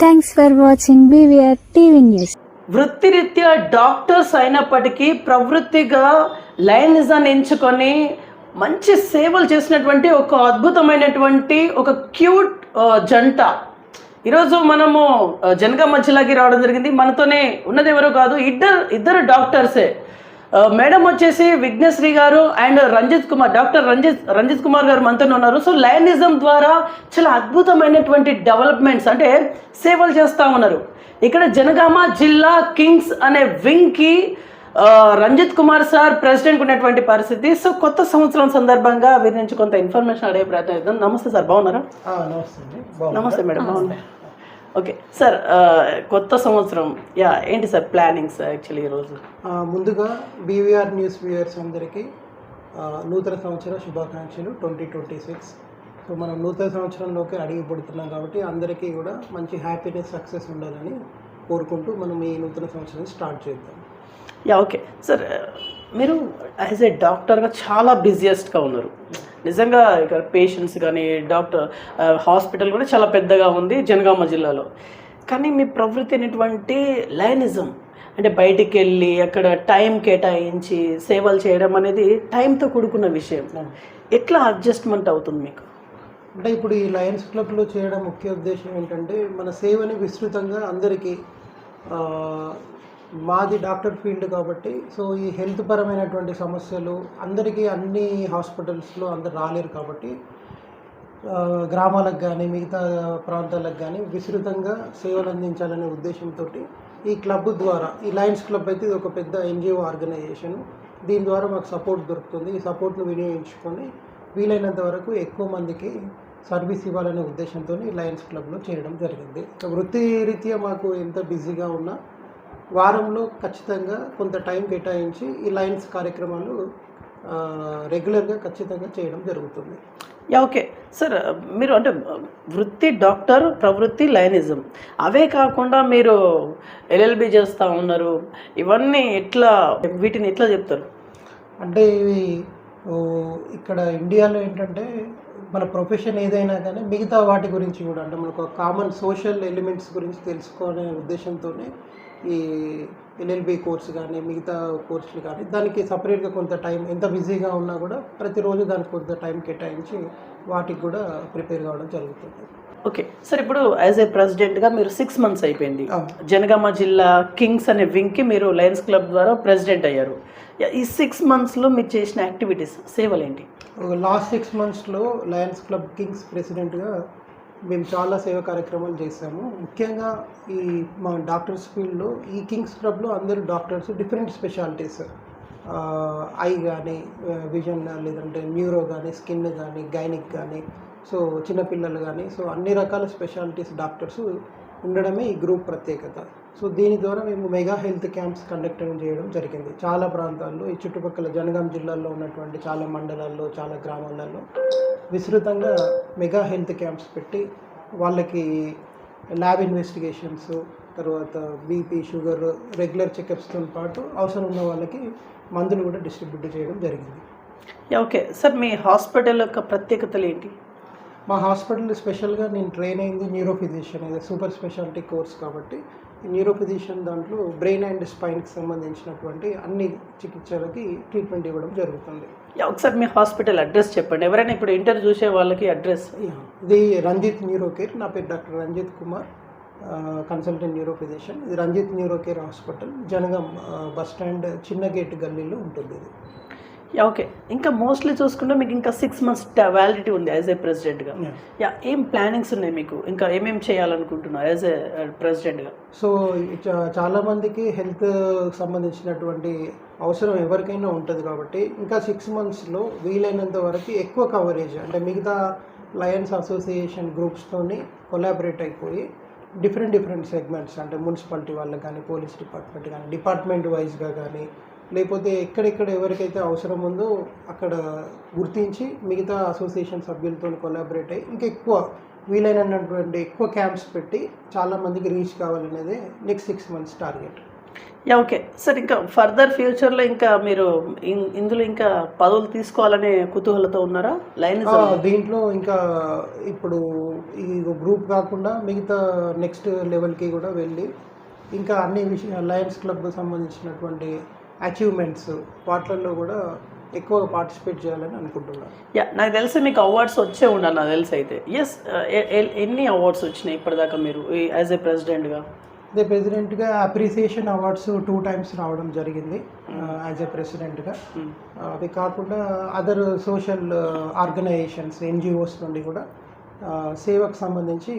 Thanks for watching BVR TV news వృత్తిరీత్యా doctors అయినప్పటికీ ప్రవృత్తిగా లైనిజాన్ని ఎంచుకొని మంచి సేవలు చేసినటువంటి ఒక అద్భుతమైనటువంటి ఒక క్యూట్ జంట. ఈరోజు మనము జనగా మధ్యలోకి రావడం జరిగింది. మనతోనే ఉన్నది ఎవరో కాదు ఇద్దరు ఇద్దరు డాక్టర్సే. మేడం వచ్చేసి విఘ్నశ్రీ గారు అండ్ రంజిత్ కుమార్ డాక్టర్ రంజిత్ రంజిత్ కుమార్ గారు మనతో ఉన్నారు. సో లయనిజం ద్వారా చాలా అద్భుతమైనటువంటి డెవలప్మెంట్స్ అంటే సేవలు చేస్తూ ఉన్నారు. ఇక్కడ జనగామ జిల్లా కింగ్స్ అనే వింగ్కి రంజిత్ కుమార్ సార్ ప్రెసిడెంట్ ఉన్నటువంటి పరిస్థితి. సో కొత్త సంవత్సరం సందర్భంగా వీరి నుంచి కొంత ఇన్ఫర్మేషన్ అడిగే ప్రయత్నం చేద్దాం. నమస్తే సార్ బాగున్నారా? నమస్తే మేడం బాగున్నా ఓకే. సార్ కొత్త సంవత్సరం యా ఏంటి సార్ ప్లానింగ్స్ యాక్చువల్లీ ఈరోజు ముందుగా బీవీఆర్ న్యూస్ వ్యూయర్స్ అందరికీ నూతన సంవత్సర శుభాకాంక్షలు ట్వంటీ ట్వంటీ సిక్స్. సో మనం నూతన సంవత్సరంలోకి అడిగి పడుతున్నాం కాబట్టి అందరికీ కూడా మంచి హ్యాపీనెస్ సక్సెస్ ఉండాలని కోరుకుంటూ మనం ఈ నూతన సంవత్సరం స్టార్ట్ చేద్దాం. Yeah okay. సార్ మీరు యాజ్ ఏ డాక్టర్గా చాలా బిజియెస్ట్గా ఉన్నారు. నిజంగా ఇక్కడ పేషెంట్స్ కానీ డాక్టర్ హాస్పిటల్ కూడా చాలా పెద్దగా ఉంది జనగామ జిల్లాలో. కానీ మీ ప్రవృత్తి అనేటువంటి లైనిజం అంటే బయటికి వెళ్ళి అక్కడ టైం కేటాయించి సేవలు చేయడం అనేది టైంతో కూడుకున్న విషయం. ఎట్లా అడ్జస్ట్మెంట్ అవుతుంది మీకు? అంటే ఇప్పుడు ఈ లయన్స్ క్లబ్లో చేయడం ముఖ్య ఉద్దేశం ఏంటంటే మన సేవని విస్తృతంగా అందరికీ మాది డాక్టర్ ఫీల్డ్ కాబట్టి సో ఈ హెల్త్ పరమైనటువంటి సమస్యలు అందరికీ అన్ని హాస్పిటల్స్లో అందరు రాలేరు కాబట్టి గ్రామాలకు కానీ మిగతా ప్రాంతాలకు కానీ విస్తృతంగా సేవలు అందించాలనే ఉద్దేశంతో ఈ క్లబ్ ద్వారా ఈ లయన్స్ క్లబ్ అయితే ఇది ఒక పెద్ద ఎన్జిఓ ఆర్గనైజేషన్. దీని ద్వారా మాకు సపోర్ట్ దొరుకుతుంది. ఈ సపోర్ట్ను వినియోగించుకొని వీలైనంత వరకు ఎక్కువ మందికి సర్వీస్ ఇవ్వాలనే ఉద్దేశంతో ఈ లయన్స్ క్లబ్లో చేయడం జరిగింది. సో వృత్తి రీత్యా మాకు ఎంత బిజీగా ఉన్నా వారంలో ఖచ్చితంగా కొంత టైం కేటాయించి ఈ లయన్స్ కార్యక్రమాలు రెగ్యులర్గా ఖచ్చితంగా చేయడం జరుగుతుంది. Yeah okay. సార్ మీరు అంటే వృత్తి డాక్టర్ ప్రవృత్తి లైనిజం. అవే కాకుండా మీరు ఎల్ఎల్బి చేస్తూ ఉన్నారు. ఇవన్నీ ఎట్లా వీటిని ఎట్లా చెప్తారు? అంటే ఇవి ఇక్కడ ఇండియాలో ఏంటంటే మన ప్రొఫెషన్ ఏదైనా కానీ మిగతా వాటి గురించి కూడా అంటే మనకు కామన్ సోషల్ ఎలిమెంట్స్ గురించి తెలుసుకోనే ఉద్దేశంతోనే ఈ ఎల్ఎల్బి కోర్స్ కానీ మిగతా కోర్సులు కానీ దానికి సపరేట్గా కొంత టైం ఎంత బిజీగా ఉన్నా కూడా ప్రతిరోజు దానికి కొంత టైం కేటాయించి వాటికి కూడా ప్రిపేర్ కావడం జరుగుతుంది. ఓకే సార్ ఇప్పుడు యాజ్ ఏ ప్రెసిడెంట్గా మీరు సిక్స్ మంత్స్ అయిపోయింది. జనగామ జిల్లా కింగ్స్ అనే వింగ్కి మీరు లయన్స్ క్లబ్ ద్వారా ప్రెసిడెంట్ అయ్యారు. ఈ సిక్స్ మంత్స్లో మీరు చేసిన యాక్టివిటీస్ సేవలు ఏంటి లాస్ట్ సిక్స్ మంత్స్లో లయన్స్ క్లబ్ కింగ్స్ ప్రెసిడెంట్గా మేము చాలా సేవా కార్యక్రమాలు చేశాము. ముఖ్యంగా ఈ మా డాక్టర్స్ ఫీల్డ్లో ఈ కింగ్స్ క్లబ్లో అందరూ డాక్టర్స్ డిఫరెంట్ స్పెషాలిటీస్. ఐ కానీ విజన్ లేదంటే న్యూరో కానీ స్కిన్ కానీ గైనిక్ కానీ సో చిన్నపిల్లలు కానీ సో అన్ని రకాల స్పెషాలిటీస్ డాక్టర్స్ ఉండడమే ఈ గ్రూప్ ప్రత్యేకత. సో దీని ద్వారా మేము మెగా హెల్త్ క్యాంప్స్ కండక్ట్ చేయడం జరిగింది. చాలా ప్రాంతాల్లో ఈ చుట్టుపక్కల జనగాం జిల్లాలో ఉన్నటువంటి చాలా మండలాల్లో చాలా గ్రామాలలో విస్తృతంగా మెగా హెల్త్ క్యాంప్స్ పెట్టి వాళ్ళకి ల్యాబ్ ఇన్వెస్టిగేషన్స్ తర్వాత బీపీ షుగర్ రెగ్యులర్ చెకప్స్తో పాటు అవసరం ఉన్న వాళ్ళకి మందులు కూడా డిస్ట్రిబ్యూట్ చేయడం జరిగింది. Yeah okay. సార్ మీ హాస్పిటల్ యొక్క ప్రత్యేకతలు ఏంటి? మా హాస్పిటల్ స్పెషల్గా నేను ట్రైన్ అయింది న్యూరో ఫిజిషియన్ ఇది సూపర్ స్పెషాలిటీ కోర్స్ కాబట్టి. ఈ న్యూరో ఫిజిషియన్ దాంట్లో బ్రెయిన్ అండ్ స్పైన్కి సంబంధించినటువంటి అన్ని చికిత్సలకి ట్రీట్మెంట్ ఇవ్వడం జరుగుతుంది. ఒకసారి మీ హాస్పిటల్ అడ్రస్ చెప్పండి. ఎవరైనా ఇప్పుడు ఇంటర్ చూసే వాళ్ళకి అడ్రస్? ఇది రంజిత్ న్యూరో కేర్ నా పేరు doctor Ranjith Kumar consultant neuro physician ఇది Ranjith neuro care hospital Janagam bus stand చిన్న గేట్ గల్లీలో ఉంటుంది ఇది. ఓకే ఇంకా మోస్ట్లీ చూసుకుంటే మీకు ఇంకా సిక్స్ మంత్స్ వ్యాలిడిటీ ఉంది యాజ్ ఏ ప్రెసిడెంట్గా. యా ఏం ప్లానింగ్స్ ఉన్నాయి మీకు? ఇంకా ఏమేం చేయాలనుకుంటున్నారు యాజ్ ఏ ప్రెసిడెంట్గా సో చా- చాలా మందికి హెల్త్ సంబంధించినటువంటి అవసరం ఎవరికైనా ఉంటుంది కాబట్టి ఇంకా సిక్స్ మంత్స్లో వీలైనంత వరకు ఎక్కువ కవరేజ్ అంటే మిగతా లయన్స్ అసోసియేషన్ గ్రూప్స్తోని కొలాబరేట్ అయిపోయి డిఫరెంట్ డిఫరెంట్ సెగ్మెంట్స్ అంటే మున్సిపాలిటీ వాళ్ళకి కానీ పోలీస్ డిపార్ట్మెంట్ కానీ డిపార్ట్మెంట్ వైజ్గా కానీ లేకపోతే ఎక్కడెక్కడ ఎవరికైతే అవసరం ఉందో అక్కడ గుర్తించి మిగతా అసోసియేషన్ సభ్యులతో కొలాబరేట్ అయ్యి ఇంకా ఎక్కువ వీలైనటువంటి ఎక్కువ క్యాంప్స్ పెట్టి చాలా మందికి reach కావాలనేదే next six months target yeah okay sir ఇంకా ఫర్దర్ ఫ్యూచర్లో ఇంకా మీరు ఇందులో ఇంకా పదవులు తీసుకోవాలనే కుతూహలతో ఉన్నారా? లైన్ దీంట్లో ఇంకా ఇప్పుడు ఈ గ్రూప్ కాకుండా మిగతా నెక్స్ట్ లెవెల్కి కూడా వెళ్ళి ఇంకా అన్ని విషయ లయన్స్ క్లబ్ సంబంధించినటువంటి అచీవ్మెంట్స్ వాటిల్లో కూడా ఎక్కువగా పార్టిసిపేట్ చేయాలని అనుకుంటున్నాను. యా నాకు తెలిసి మీకు అవార్డ్స్ వచ్చే ఉండాలి నాకు తెలిసి అయితే. ఎస్ ఎన్ని అవార్డ్స్ వచ్చినాయి ఇప్పటిదాకా మీరు యాజ్ ఏ ప్రెసిడెంట్గా అదే ప్రెసిడెంట్గా అప్రిసియేషన్ అవార్డ్స్ టూ టైమ్స్ రావడం జరిగింది యాజ్ ఎ ప్రెసిడెంట్గా అది కాకుండా అదర్ సోషల్ ఆర్గనైజేషన్స్ ఎన్జిఓస్ నుండి కూడా సేవకు సంబంధించి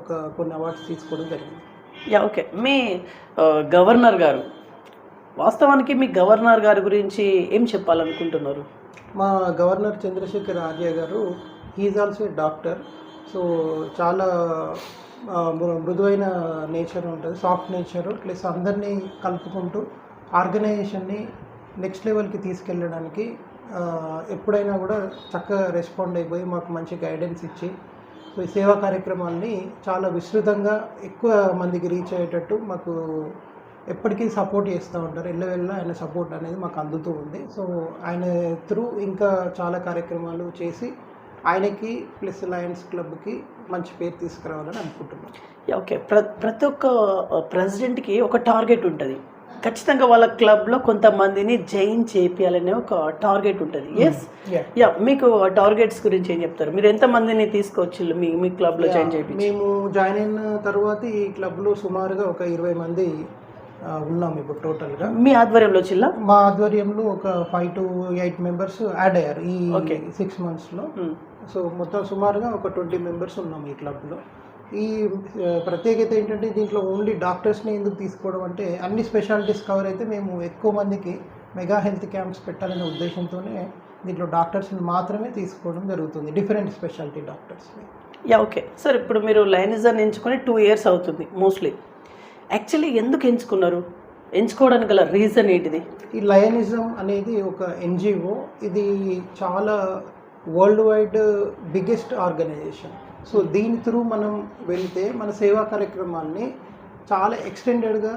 ఒక కొన్ని అవార్డ్స్ తీసుకోవడం జరిగింది. Yeah okay. మీ గవర్నర్ గారు వాస్తవానికి మీ గవర్నర్ గారి గురించి ఏం చెప్పాలనుకుంటున్నారు? మా గవర్నర్ చంద్రశేఖర్ ఆర్య గారు ఈజ్ ఆల్సో డాక్టర్ సో చాలా మృదువైన నేచర్ ఉంటుంది సాఫ్ట్ నేచర్ ప్లస్ అందరినీ కలుపుకుంటూ ఆర్గనైజేషన్ని నెక్స్ట్ లెవెల్కి తీసుకెళ్ళడానికి ఎప్పుడైనా కూడా చక్కగా రెస్పాండ్ అయిపోయి మాకు మంచి గైడెన్స్ ఇచ్చి సో ఈ సేవా కార్యక్రమాల్ని చాలా విస్తృతంగా ఎక్కువ మందికి రీచ్ అయ్యేటట్టు మాకు ఎప్పటికీ సపోర్ట్ చేస్తూ ఉంటారు. ఎల్లవెల్ల ఆయన సపోర్ట్ అనేది మాకు అందుతూ ఉంది. సో ఆయన త్రూ ఇంకా చాలా కార్యక్రమాలు చేసి ఆయనకి ప్లస్ లయన్స్ క్లబ్కి మంచి పేరు తీసుకురావాలని అనుకుంటున్నాను ఓకే ప్ర ప్రతి ఒక్క ప్రెసిడెంట్కి ఒక టార్గెట్ ఉంటుంది. ఖచ్చితంగా వాళ్ళ క్లబ్లో కొంతమందిని జైన్ చేపియాలనే ఒక టార్గెట్ ఉంటుంది. ఎస్. యా మీకు టార్గెట్స్ గురించి ఏం చెప్తారు? మీరు ఎంతమందిని తీసుకొచ్చి మీ మీ క్లబ్లో జాయిన్ చేయించి మేము జాయిన్ అయిన తర్వాత ఈ క్లబ్లో సుమారుగా ఒక ఇరవై మంది ఉన్నాం ఇప్పుడు టోటల్గా. మీ ఆధ్వర్యంలో చిల్ల? మా ఆధ్వర్యంలో ఒక five to eight members add అయ్యారు ఈ. సిక్స్ మంత్స్లో. సో మొత్తం సుమారుగా ఒక ట్వంటీ మెంబర్స్ ఉన్నాం ఈ క్లబ్లో. ఈ ప్రత్యేకత ఏంటంటే దీంట్లో ఓన్లీ డాక్టర్స్ని ఎందుకు తీసుకోవడం అంటే అన్ని స్పెషాలిటీస్ కవర్ అయితే మేము ఎక్కువ మందికి మెగా హెల్త్ క్యాంప్స్ పెట్టాలనే ఉద్దేశంతోనే దీంట్లో డాక్టర్స్ని మాత్రమే తీసుకోవడం జరుగుతుంది. డిఫరెంట్ స్పెషాలిటీ డాక్టర్స్ని. Yeah okay. సార్ ఇప్పుడు మీరు లైనిజర్ ఎంచుకొని టూ ఇయర్స్ అవుతుంది మోస్ట్లీ. యాక్చువల్లీ ఎందుకు ఎంచుకున్నారు? ఎంచుకోవడానికి గల రీజన్ ఏంటిది? ఈ లయనిజం అనేది ఒక ఎన్జిఓ ఇది చాలా world wide biggest organisation so దీని త్రూ మనం వెళితే మన సేవా కార్యక్రమాల్ని చాలా ఎక్స్టెండెడ్గా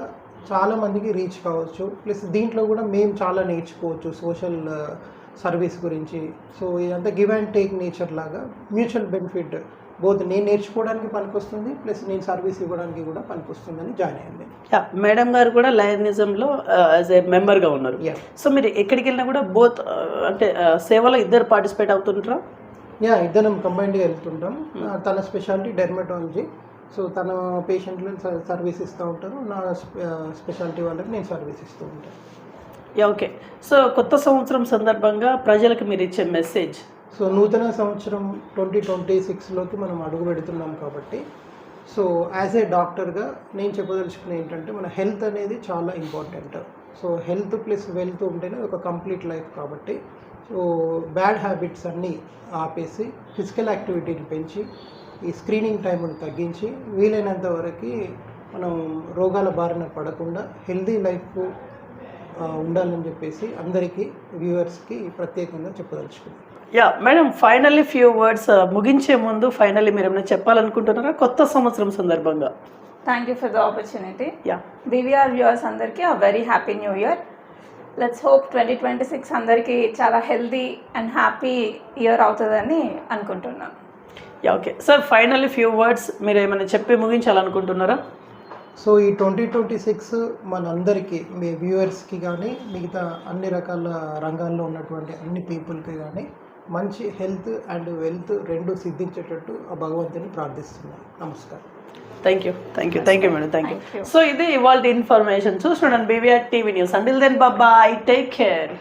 చాలా మందికి రీచ్ కావచ్చు. ప్లస్ దీంట్లో కూడా మేము చాలా నేర్చుకోవచ్చు సోషల్ సర్వీస్ uh, గురించి. సో ఇదంతా గివ్ అండ్ టేక్ నేచర్ లాగా మ్యూచువల్ బెనిఫిట్ బోత్ నేను నేర్చుకోవడానికి పనికొస్తుంది ప్లస్ నేను సర్వీస్ ఇవ్వడానికి కూడా పనికొస్తుందని జాయిన్ అయ్యింది. యా మేడం గారు కూడా లయనిజంలో యాజ్ ఏ మెంబర్గా ఉన్నారు. యా సో మీరు ఎక్కడికి వెళ్ళినా కూడా బోత్ అంటే సేవలో ఇద్దరు పార్టిసిపేట్ అవుతుంటారా? యా ఇద్దరం కంబైన్డ్గా వెళ్తుంటాం. ఆ, తన స్పెషాలిటీ డెర్మటాలజీ సో తన పేషెంట్లు సర్వీస్ ఇస్తూ ఉంటారు. నా స్పెషాలిటీ వాళ్ళకి నేను సర్వీస్ ఇస్తూ ఉంటాను. Yeah okay. సో కొత్త సంవత్సరం సందర్భంగా ప్రజలకు మీరు ఇచ్చే మెసేజ్ సో నూతన సంవత్సరం ట్వంటీ ట్వంటీ సిక్స్లోకి మనం అడుగు పెడుతున్నాం కాబట్టి సో యాజ్ ఏ డాక్టర్గా నేను చెప్పదలుచుకునే ఏంటంటే మన హెల్త్ అనేది చాలా important. So health plus wealth ఉంటేనే ఒక కంప్లీట్ లైఫ్ కాబట్టి సో బ్యాడ్ హ్యాబిట్స్ అన్నీ ఆపేసి ఫిజికల్ యాక్టివిటీని పెంచి ఈ స్క్రీనింగ్ టైంను తగ్గించి వీలైనంత వరకు మనం రోగాల బారిన పడకుండా హెల్దీ లైఫ్ ఉండాలని చెప్పేసి అందరికీ వ్యూవర్స్కి ప్రత్యేకంగా చెప్పదలుచుకున్నాను. Yeah madam finally few words ముగించే ముందు ఫైనల్లీ మీరు ఏమైనా చెప్పాలనుకుంటున్నారా? కొత్త సంవత్సరం సందర్భంగా. Thank you for the opportunity yeah. BVR viewers అందరికీ ఆ very happy new year let's hope twenty twenty six అందరికీ చాలా హెల్దీ అండ్ హ్యాపీ ఇయర్ అవుతుందని అనుకుంటున్నాను. Yeah okay. Sir finally few words మీరు ఏమైనా చెప్పి ముగించాలనుకుంటున్నారా? సో ఈ ట్వంటీ ట్వంటీ సిక్స్ మనందరికీ మీ వ్యూవర్స్కి కానీ మిగతా అన్ని రకాల రంగాల్లో ఉన్నటువంటి అన్ని పీపుల్కి కానీ మంచి హెల్త్ అండ్ వెల్త్ రెండు సిద్ధించేటట్టు ఆ భగవంతుని ప్రార్థిస్తున్నాను. నమస్కారం. Thank you thank you thank you madam thank you. So ఇది ఇవాళ ఇన్ఫర్మేషన్. చూస్తున్నాను BVR TV news. అండిల్ then bye bye take care